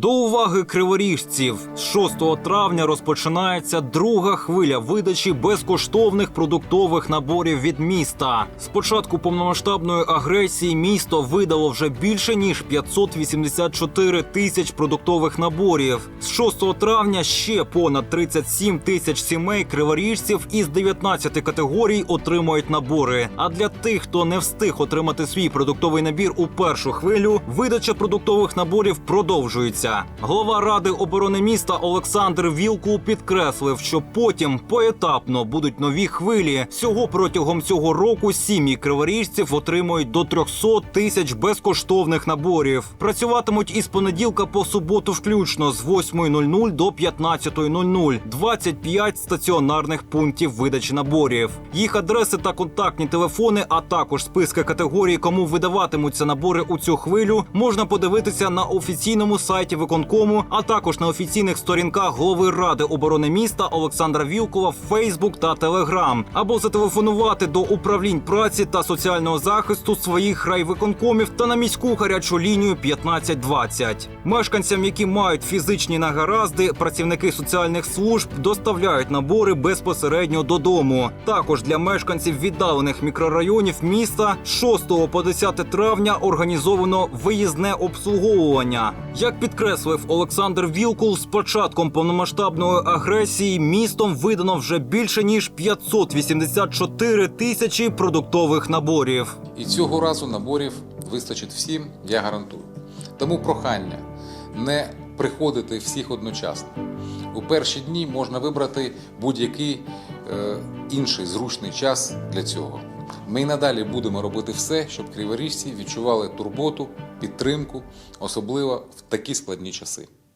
До уваги криворіжців з 6 травня розпочинається друга хвиля видачі безкоштовних продуктових наборів від міста. З початку повномасштабної агресії місто видало вже більше ніж 584 тисяч продуктових наборів. З 6 травня ще понад 37 тисяч сімей криворіжців із 19 категорій отримають набори. А для тих, хто не встиг отримати свій продуктовий набір у першу хвилю, видача продуктових наборів продовжується. Голова ради оборони міста Олександр Вілкул підкреслив, що потім поетапно будуть нові хвилі. Всього протягом цього року сім'ї криворіжців отримують до 300 тисяч безкоштовних наборів. Працюватимуть із понеділка по суботу, включно з 8.00 до 15.00. 25 стаціонарних пунктів видачі наборів. Їх адреси та контактні телефони, а також списки категорій, кому видаватимуться набори у цю хвилю, можна подивитися на офіційному сайті виконкому, а також на офіційних сторінках голови ради оборони міста Олександра Вілкова в Фейсбук та Телеграм, або зателефонувати до управлінь праці та соціального захисту своїх райвиконкомів та на міську гарячу лінію 1520. Мешканцям, які мають фізичні нагаразди, працівники соціальних служб доставляють набори безпосередньо додому. Також для мешканців віддалених мікрорайонів міста з 6 по 10 травня організовано виїзне обслуговування. Як підкреслив Олександр Вілкул, з початком повномасштабної агресії містом видано вже більше ніж 584 тисячі продуктових наборів. І цього разу наборів вистачить всім, я гарантую. Тому прохання не приходити всіх одночасно. У перші дні можна вибрати будь-який е, інший зручний час для цього. Ми й надалі будемо робити все, щоб криворіжці відчували турботу, підтримку, особливо в такі складні часи.